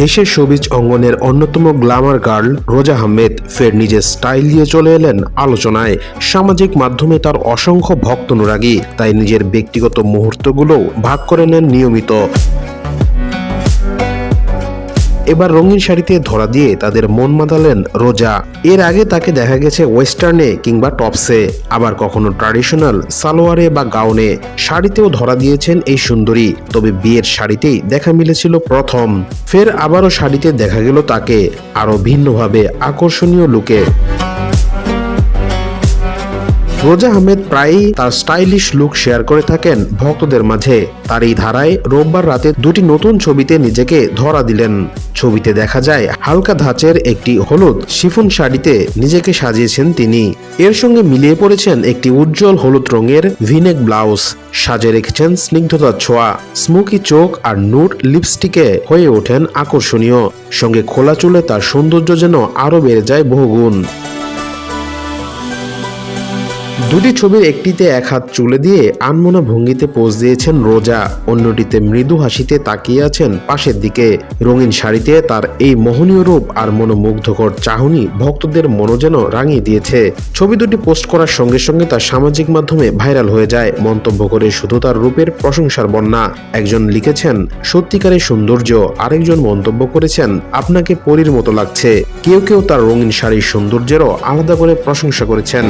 দেশের সবিজ অঙ্গনের অন্যতম গ্ল্যামার গার্ল রোজা আহমেদ ফের নিজের স্টাইল দিয়ে চলে এলেন আলোচনায়। সামাজিক মাধ্যমে তার অসংখ্য ভক্ত অনুরাগী তাই নিজের ব্যক্তিগত মুহূর্তগুলো ভাগ করে নেন নিয়মিত। এবার রঙিন শাড়িতে ধরা দিয়ে তাদের মন মাতালেন রোজা। এর আগে তাকে দেখা গেছে ওয়েস্টার্নে কিংবা টপসে, আবার কখনো ট্রাডিশনাল সালোয়ারে বা গাউনে। শাড়িতেও ধরা দিয়েছেন এই সুন্দরী, তবে বিয়ের শাড়িতেই দেখা মিলেছিল প্রথম। ফের আবারও শাড়িতে দেখা গেল তাকে, আরও ভিন্নভাবে আকর্ষণীয় লুকে। রোজা আহমেদ প্রায়ই তার স্টাইলিশ লুক শেয়ার করে থাকেন ভক্তদের মাঝে। তার এই ধারায় রোববার রাতে দুটি নতুন ছবিতে নিজেকে ধরা দিলেন। ছবিতে দেখা যায়, হালকা ধাঁচের একটি হলুদ শিফুন শাড়িতে নিজেকে সাজিয়েছেন তিনি। এর সঙ্গে মিলিয়ে পড়েছেন একটি উজ্জ্বল হলুদ রঙের ভিনেক ব্লাউজ। সাজে রেখেছেন স্নিগ্ধতার ছোঁয়া, স্মোকি চোখ আর নুট লিপস্টিকে হয়ে ওঠেন আকর্ষণীয়। সঙ্গে খোলা চুলে তার সৌন্দর্য যেন আরও বেড়ে যায় বহুগুণ। দুটি ছবির একটিতে এক হাত চুলে দিয়ে আনমনা ভঙ্গিতে পোজ দিয়েছেন রোজা, অন্যটিতে মৃদু হাসিতে তাকিয়ে আছেন পাশের দিকে। রঙিন শাড়িতে তার এই মোহনীয় রূপ আর মনোমুগ্ধকর চাহনি ভক্তদের মনো যেন রাঙিয়ে দিয়েছে। ছবি দুটি পোস্ট করার সঙ্গে সঙ্গে তার সামাজিক মাধ্যমে ভাইরাল হয়ে যায়। মন্তব্য করে শুধু তার রূপের প্রশংসার বন্যা। একজন লিখেছেন, সত্যিকারের সৌন্দর্য। আরেকজন মন্তব্য করেছেন, আপনাকে পরীর মতো লাগছে। কেউ কেউ তার রঙিন শাড়ির সৌন্দর্যেরও আলাদা করে প্রশংসা করেছেন।